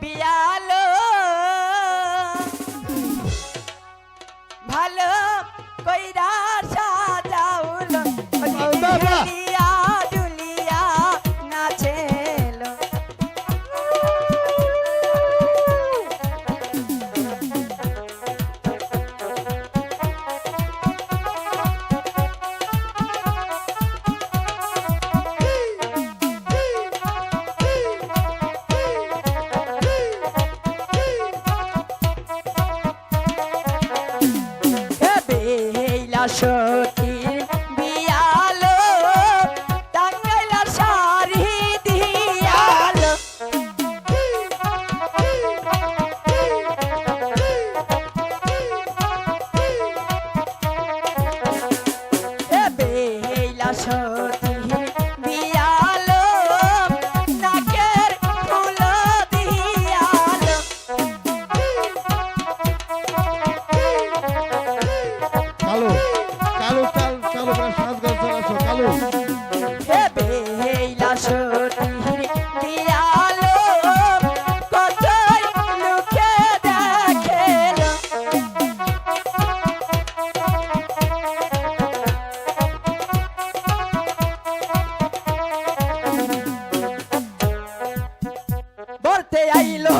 পিয়ালো। ভালো কইরা সাজাউল। বাবা। তাকাইলা সতী বিয়ালো? তাকাইলা সারি দিয়ালো। এ বেলা সতী করতে আইলো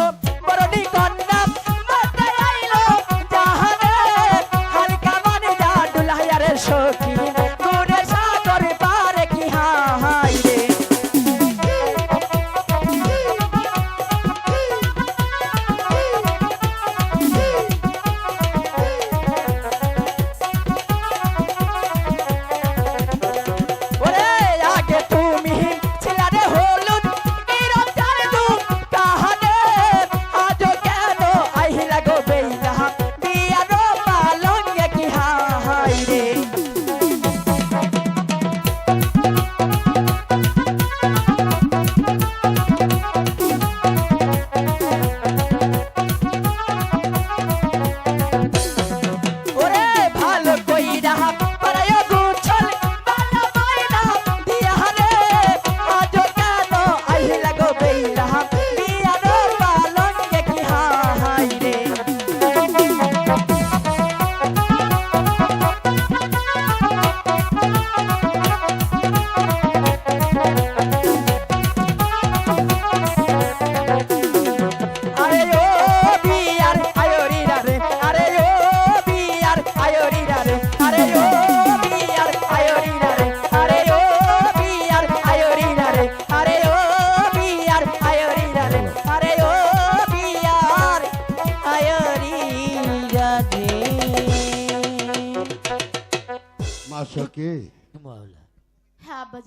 acha que? Mola. Rabada.